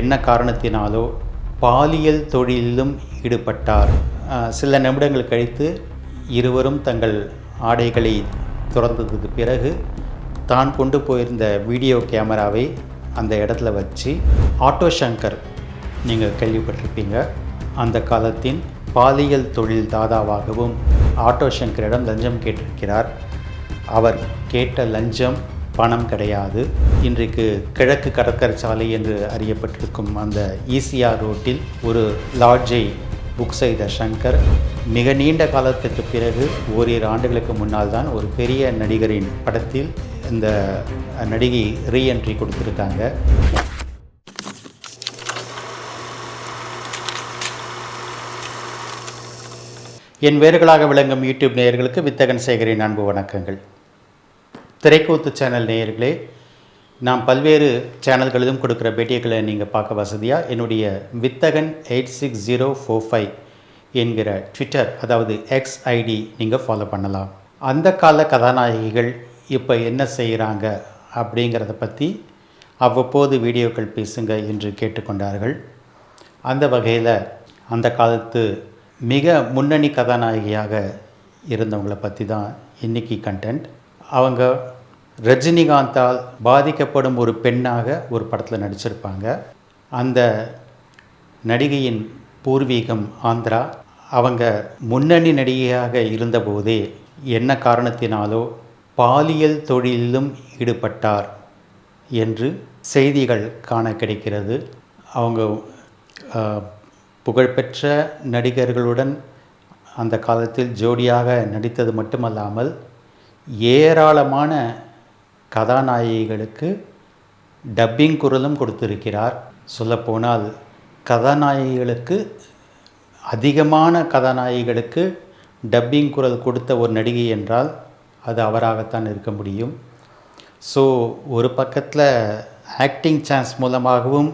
என்ன காரணத்தினாலோ பாலியல் தொழிலிலும் ஈடுபட்டார். சில நிமிடங்கள் கழித்து இருவரும் தங்கள் ஆடைகளை துறந்ததுக்கு பிறகு தான் கொண்டு போயிருந்த வீடியோ கேமராவை அந்த இடத்துல வச்சு ஆட்டோ சங்கர் நீங்கள் கேள்விப்பட்டிருப்பீங்க. அந்த காலத்தின் பாலியல் தொழில் தாதாவாகவும் ஆட்டோ சங்கரிடம் லஞ்சம் கேட்டிருக்கிறார். அவர் கேட்ட லஞ்சம் பணம் கிடையாது. இன்றைக்கு கிழக்கு கடற்கரை சாலை என்று அறியப்பட்டிருக்கும் அந்த ஈசிஆர் ரோட்டில் ஒரு லாட்ஜை புக் செய்த சங்கர் மிக நீண்ட காலத்துக்கு பிறகு ஓரிரு ஆண்டுகளுக்கு முன்னால் தான் ஒரு பெரிய நடிகரின் படத்தில் இந்த நடிகை ரீஎன்ட்ரி கொடுத்துருக்காங்க. என் வேர்களாக விளங்கும் யூடியூப் நேயர்களுக்கு வித்தகன் சேகரின் அன்பு வணக்கங்கள். திரைக்கூத்து சேனல் நேயர்களே நான் பல்வேறு சேனல்களிலும் கொடுக்குற பேட்டிகளை நீங்கள் பார்க்க வசதியாக என்னுடைய Vithagan eight six zero four five என்கிற ட்விட்டர் அதாவது எக்ஸ் ஐடி நீங்கள் ஃபாலோ பண்ணலாம். அந்த கால கதாநாயகிகள் இப்போ என்ன செய்கிறாங்க அப்படிங்கிறத பற்றி அவ்வப்போது வீடியோக்கள் பேசுங்க என்று கேட்டுக்கொண்டார்கள். அந்த வகையில் அந்த காலத்து மிக முன்னணி கதாநாயகியாக இருந்தவங்களை பற்றி தான் இன்னைக்கு கண்டென்ட் அவங்க ரஜினிகாந்தால் பாதிக்கப்படும் ஒரு பெண்ணாக ஒரு படத்தில் நடிச்சிருப்பாங்க. அந்த நடிகையின் பூர்வீகம் ஆந்திரா. அவங்க முன்னணி நடிகையாக இருந்தபோதே என்ன காரணத்தினாலோ பாலியல் தொழிலிலும் ஈடுபட்டார் என்று செய்திகள் காண கிடைக்கிறது. அவங்க புகழ்பெற்ற நடிகர்களுடன் அந்த காலத்தில் ஜோடியாக நடித்தது மட்டுமல்லாமல் ஏராளமான கதாநாயகிகளுக்கு டப்பிங் குரலும் கொடுத்திருக்கிறார். சொல்லப்போனால் கதாநாயகிகளுக்கு அதிகமான கதாநாயகிகளுக்கு டப்பிங் குரல் கொடுத்த ஒரு நடிகை என்றால் அது அவராகத்தான் இருக்க முடியும். ஸோ ஒரு பக்கத்தில் ஆக்டிங் சான்ஸ் மூலமாகவும்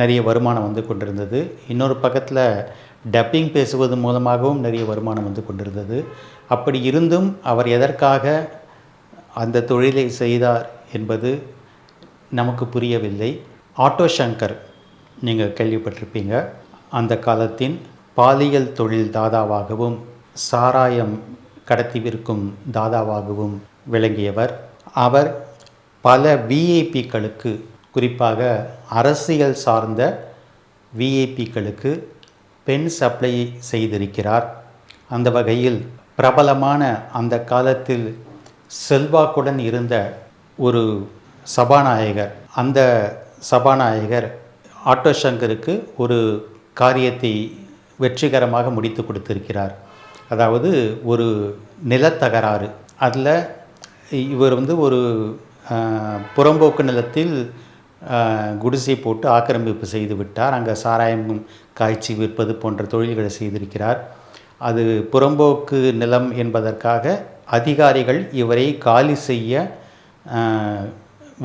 நிறைய வருமானம் வந்து கொண்டிருந்தது. இன்னொரு பக்கத்தில் டப்பிங் பேசுவது மூலமாகவும் நிறைய வருமானம் வந்து கொண்டிருந்தது. அப்படி இருந்தும் அவர் எதற்காக அந்த தொழிலை செய்தார் என்பது நமக்கு புரியவில்லை. ஆட்டோ சங்கர் நீங்கள் கேள்விப்பட்டிருப்பீங்க. அந்த காலத்தின் பாலியல் தொழில் தாதாவாகவும் சாராயம் கடத்தி விற்கும் தாதாவாகவும் விளங்கியவர். அவர் பல விஐபிக்களுக்கு குறிப்பாக அரசியல் சார்ந்த விஐபிக்களுக்கு பெண் சப்ளை செய்திருக்கிறார். அந்த வகையில் பிரபலமான அந்த காலத்தில் செல்வாக்குடன் இருந்த ஒரு சபாநாயகர் அந்த சபாநாயகர் ஆட்டோ சங்கருக்கு ஒரு காரியத்தை வெற்றிகரமாக முடித்து கொடுத்திருக்கிறார். அதாவது ஒரு நிலத்தகராறு. அதில் இவர் வந்து ஒரு புறம்போக்கு நிலத்தில் குடிசை போட்டு ஆக்கிரமிப்பு செய்து விட்டார். அங்கே சாராயம் காய்ச்சி விற்பது போன்ற தொழில்களை செய்திருக்கிறார். அது புறம்போக்கு நிலம் என்பதற்காக அதிகாரிகள் இவரை காலி செய்ய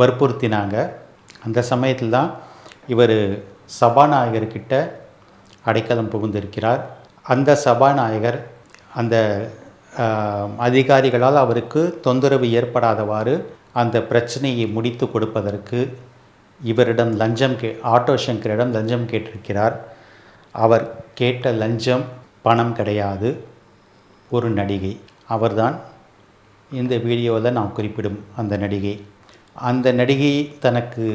வற்புறுத்தினாங்க. அந்த சமயத்தில் தான் இவர் சபாநாயகர்கிட்ட அடைக்கலம் புகுந்திருக்கிறார். அந்த சபாநாயகர் அந்த அதிகாரிகளால் அவருக்கு தொந்தரவு ஏற்படாதவாறு அந்த பிரச்சனையை முடித்து கொடுப்பதற்கு இவரிடம் லஞ்சம் கே ஆட்டோ சங்கரிடம் லஞ்சம் கேட்டிருக்கிறார். அவர் கேட்ட லஞ்சம் பணம் கிடையாது. ஒரு நடிகை. அவர்தான் இந்த வீடியோவில் நான் குறிப்பிடும் அந்த நடிகை. அந்த நடிகை தனக்கு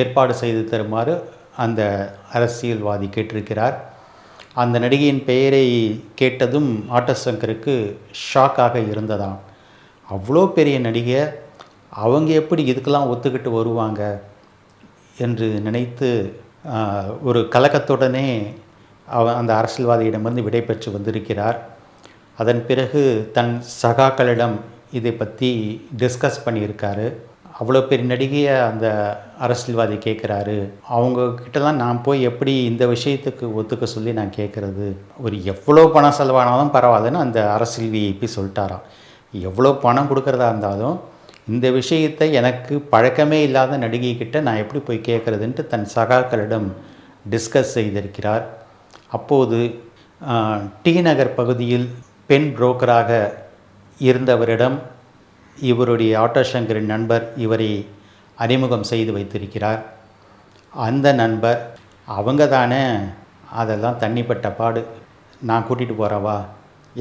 ஏற்பாடு செய்து தருமாறு அந்த அரசியல்வாதி கேட்டிருக்கிறார். அந்த நடிகையின் பெயரை கேட்டதும் ஆட்டசங்கருக்கு ஷாக்காக இருந்ததாம். அவ்வளோ பெரிய நடிகை அவங்க எப்படி இதுக்கெல்லாம் ஒத்துக்கிட்டு வருவாங்க என்று நினைத்து ஒரு கலக்கத்துடனே அவ அந்த அரசியல்வாதியிடமிருந்து விடை பெற்று வந்திருக்கிறார். அதன் பிறகு தன் சகாக்களிடம் இதை பற்றி டிஸ்கஸ் பண்ணியிருக்காரு. அவ்வளோ பெரிய நடிகையை அந்த அரசியல்வாதி கேட்குறாரு அவங்க கிட்டலாம் நான் போய் எப்படி இந்த விஷயத்துக்கு ஒத்துக்க சொல்லி நான் கேட்குறது ஒரு எவ்வளோ பணம் செலவானாலும் பரவாயில்லன்னு அந்த அரசியல் விஐபி சொல்லிட்டாராம். எவ்வளோ பணம் கொடுக்கறதா இருந்தாலும் இந்த விஷயத்தை எனக்கு பழக்கமே இல்லாத நடிகைக்கிட்ட நான் எப்படி போய் கேட்குறதுன்ட்டு தன் சகாக்களிடம் டிஸ்கஸ் செய்திருக்கிறார். அப்போது டி நகர் பகுதியில் பெண் புரோக்கராக இருந்தவரிடம் இவருடைய ஆட்டோ சங்கரின் நண்பர் இவரை அறிமுகம் செய்து வைத்திருக்கிறார். அந்த நண்பர் அவங்க தானே அதெல்லாம் தண்ணிப்பட்ட பாடு. நான் கூட்டிகிட்டு போகிறவா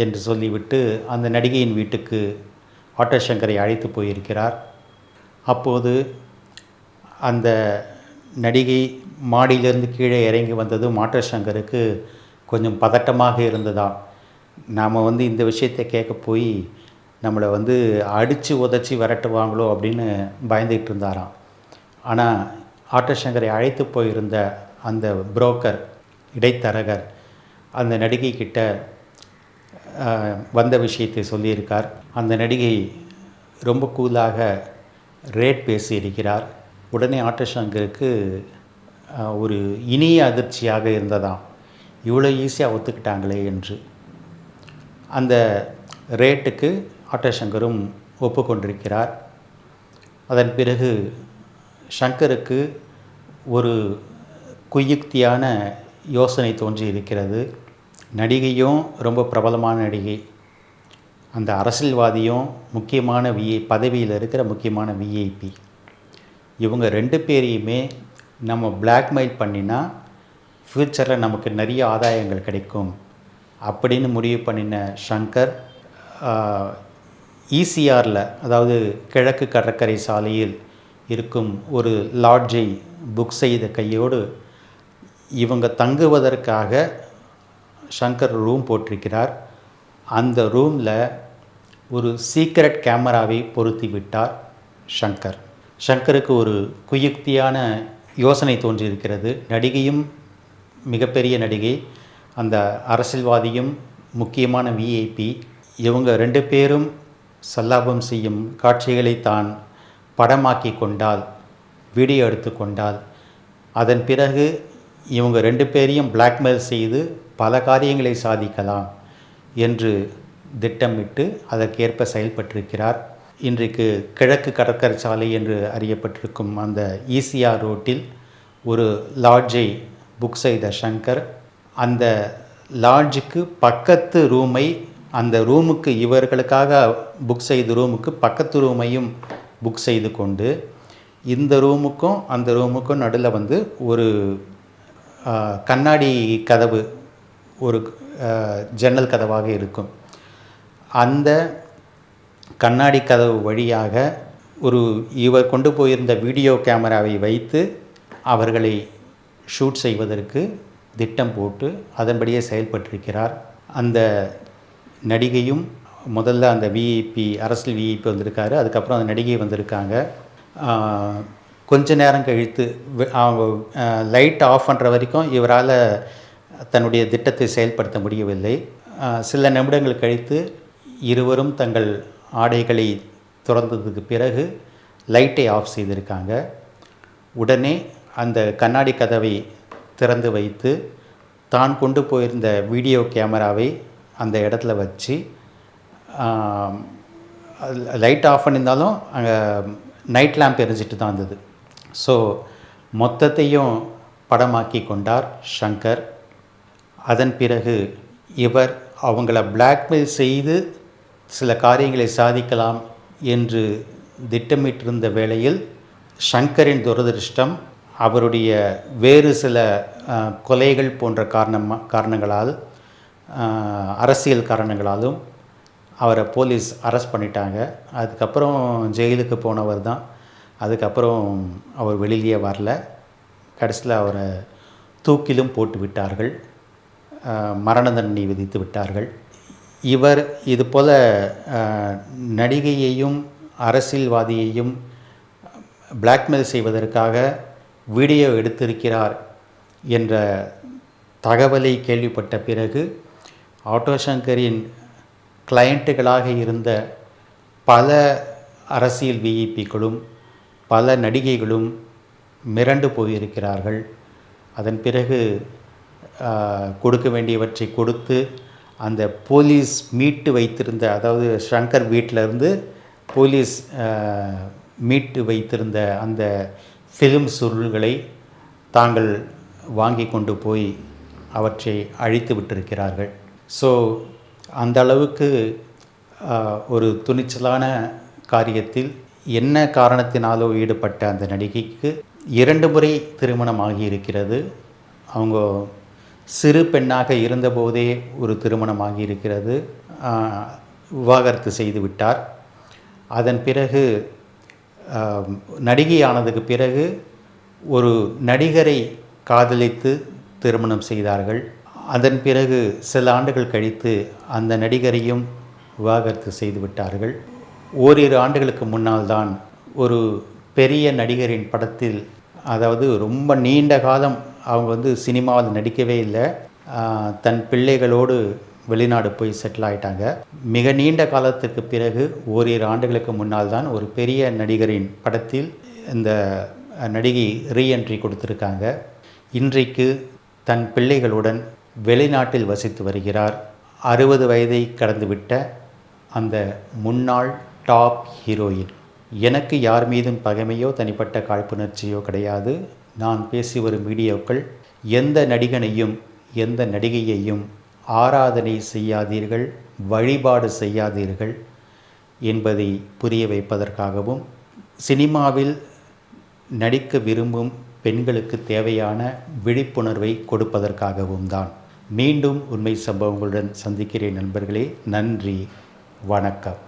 என்று சொல்லிவிட்டு அந்த நடிகையின் வீட்டுக்கு ஆட்டோ சங்கரை அழைத்து போயிருக்கிறார். அப்போது அந்த நடிகை மாடியிலிருந்து கீழே இறங்கி வந்ததும் ஆட்டோ சங்கருக்கு கொஞ்சம் பதட்டமாக இருந்ததாம். நாம் வந்து இந்த விஷயத்தை கேட்க போய் நம்மளை வந்து அடித்து உதச்சி விரட்டுவாங்களோ அப்படின்னு பயந்துகிட்டு இருந்தாராம். ஆனால் ஆட்டோசங்கரை அழைத்து போயிருந்த அந்த புரோக்கர் இடைத்தரகர் அந்த நடிகை கிட்ட வந்த விஷயத்தை சொல்லியிருக்கார். அந்த நடிகை ரொம்ப கூலாக ரேட் பேசியிருக்கிறார். உடனே ஆட்டோசங்கருக்கு ஒரு இனிய அதிர்ச்சியாக இருந்ததாம். இவ்வளோ ஈஸியாக ஒத்துக்கிட்டாங்களே என்று. அந்த ரேட்டுக்கு ஆட்டசங்கரும் ஒப்புக்கொண்டிருக்கிறார். அதன் பிறகு சங்கருக்கு ஒரு குயுக்தியான யோசனை தோன்றி இருக்கிறது நடிகையும் ரொம்ப பிரபலமான நடிகை. அந்த அரசியல்வாதியும் முக்கியமான விஐ பதவியில் இருக்கிற முக்கியமான விஐபி இவங்க ரெண்டு பேரையுமே நம்ம பிளாக்மெயில் பண்ணினா ஃப்யூச்சரில் நமக்கு நிறைய ஆதாயங்கள் கிடைக்கும். அப்படின்னு முடிவு பண்ணின ஷங்கர் ஈசிஆரில் அதாவது கிழக்கு கடற்கரை சாலையில் இருக்கும் ஒரு லாட்ஜை புக் செய்த கையோடு இவங்க தங்குவதற்காக ஷங்கர் ரூம் போட்டிருக்கிறார். அந்த ரூமில் ஒரு சீக்ரெட் கேமராவை பொருத்தி விட்டார் ஷங்கர். ஷங்கருக்கு ஒரு குயுக்தியான யோசனை தோன்றியிருக்கிறது. நடிகையும் மிகப்பெரிய நடிகை அந்த அரசியல்வாதியும் முக்கியமான விஐபி இவங்க ரெண்டு பேரும் சல்லாபம் செய்யும் காட்சிகளை தான் படமாக்கி கொண்டால் வீடியோ எடுத்து கொண்டால் அதன் பிறகு இவங்க ரெண்டு பேரையும் பிளாக்மெயில் செய்து பல காரியங்களை சாதிக்கலாம் என்று திட்டமிட்டு அதற்கேற்ப செயல்பட்டிருக்கிறார். இன்றைக்கு கிழக்கு கடற்கரை சாலை என்று அறியப்பட்டிருக்கும் அந்த ஈசிஆர் ரோட்டில் ஒரு லாட்ஜை புக் செய்த ஷங்கர் அந்த லாட்ஜுக்கு பக்கத்து ரூமை அந்த ரூமுக்கு இவர்களுக்காக புக் செய்த ரூமுக்கு பக்கத்து ரூமையும் புக் செய்து கொண்டு இந்த ரூமுக்கும் அந்த ரூமுக்கும் நடுவில் வந்து ஒரு கண்ணாடி கதவு ஒரு ஜன்னல் கதவாக இருக்கும். அந்த கண்ணாடி கதவு வழியாக ஒரு இவர் கொண்டு போயிருந்த வீடியோ கேமராவை வைத்து அவர்களை ஷூட் செய்வதற்கு திட்டம் போட்டு அதன்படியே செயல்பட்டிருக்கிறார். அந்த நடிகையும் முதல்ல அந்த விஐபி அரசியல் விஐபி வந்திருக்காரு. அதுக்கப்புறம் அந்த நடிகை வந்திருக்காங்க. கொஞ்ச நேரம் கழித்து அவங்க லைட் ஆஃப் பண்ணுற வரைக்கும் இவரால் தன்னுடைய திட்டத்தை செயல்படுத்த முடியவில்லை. சில நிமிடங்கள் கழித்து இருவரும் தங்கள் ஆடைகளை திறந்ததுக்கு பிறகு லைட்டை ஆஃப் செய்திருக்காங்க. உடனே அந்த கண்ணாடி கதவை திறந்து வைத்து தான் கொண்டு போயிருந்த வீடியோ கேமராவை அந்த இடத்துல வச்சு லைட் ஆஃப் பண்ணியிருந்தாலும் அங்கே நைட் லேம்ப் எரிஞ்சிட்டு தான் இருந்தது. ஸோ மொத்தத்தையும் படமாக்கி கொண்டார் ஷங்கர் அதன் பிறகு இவர் அவங்கள பிளாக்மெயில் செய்து சில காரியங்களை சாதிக்கலாம் என்று திட்டமிட்டிருந்த வேளையில் ஷங்கரின் துரதிருஷ்டம் அவருடைய வேறு சில கொலைகள் போன்ற காரணமாக காரணங்களால் அரசியல் காரணங்களாலும் அவரை போலீஸ் அரெஸ்ட் பண்ணிட்டாங்க. அதுக்கப்புறம் ஜெயிலுக்கு போனவர் தான். அதுக்கப்புறம் அவர் வெளியிலேயே வரல. கடைசியில் அவரை தூக்கிலும் போட்டு விட்டார்கள். மரண தண்டனை விதித்து விட்டார்கள். இவர் இது போல் நடிகையையும் அரசியல்வாதியையும் பிளாக்மெயில் செய்வதற்காக வீடியோ எடுத்திருக்கிறார் என்ற தகவலை கேள்விப்பட்ட பிறகு ஆட்டோசங்கரின் கிளையண்ட்டுகளாக இருந்த பல அரசியல் விஇபிக்களும் பல நடிகைகளும் மிரண்டு போயிருக்கிறார்கள். அதன் பிறகு கொடுக்க வேண்டியவற்றை கொடுத்து அந்த போலீஸ் மீட்டு வைத்திருந்த அதாவது ஷங்கர் வீட்டிலிருந்து போலீஸ் மீட்டு வைத்திருந்த அந்த ஃபிலிம் சுருள்களை தாங்கள் வாங்கி கொண்டு போய் அவற்றை அழித்து விட்டிருக்கிறார்கள். ஸோ அந்த அளவுக்கு ஒரு துணிச்சலான காரியத்தில் என்ன காரணத்தினாலோ ஈடுபட்ட அந்த நடிகைக்கு இரண்டு முறை திருமணம் ஆகியிருக்கிறது அவங்க சிறு பெண்ணாக இருந்தபோதே ஒரு திருமணம் ஆகியிருக்கிறது விவாகரத்து செய்து விட்டார். அதன் பிறகு நடிகையானதுக்கு பிறகு ஒரு நடிகரை காதலித்து திருமணம் செய்தார்கள். அதன் பிறகு சில ஆண்டுகள் கழித்து அந்த நடிகரையும் விவாகரத்து செய்து விட்டார்கள். ஓரிரு ஆண்டுகளுக்கு முன்னால் தான் ஒரு பெரிய நடிகரின் படத்தில் அதாவது ரொம்ப நீண்ட காலம் அவங்க வந்து சினிமாவில் நடிக்கவே இல்லை தன் பிள்ளைகளோடு வெளிநாடு போய் செட்டில் ஆயிட்டாங்க. மிக நீண்ட காலத்துக்கு பிறகு ஓரிரு ஆண்டுகளுக்கு முன்னால் தான் ஒரு பெரிய நடிகரின் படத்தில் இந்த நடிகை ரீஎன்ட்ரி கொடுத்துருக்காங்க. இன்றைக்கு தன் பிள்ளைகளுடன் வெளிநாட்டில் வசித்து வருகிறார். அறுபது வயதை கடந்துவிட்ட அந்த முன்னாள் டாப் ஹீரோயின். எனக்கு யார் மீதும் பகைமையோ தனிப்பட்ட காழ்ப்புணர்ச்சியோ கிடையாது. நான் பேசி வரும் வீடியோக்கள் எந்த நடிகனையும் எந்த நடிகையையும் ஆராதனை செய்யாதீர்கள் வழிபாடு செய்யாதீர்கள் என்பதை புரிய வைப்பதற்காகவும் சினிமாவில் நடிக்க விரும்பும் பெண்களுக்கு தேவையான விழிப்புணர்வை கொடுப்பதற்காகவும் தான். மீண்டும் உண்மை சம்பவங்களுடன் சந்திக்கிறேன் நண்பர்களே. நன்றி. வணக்கம்.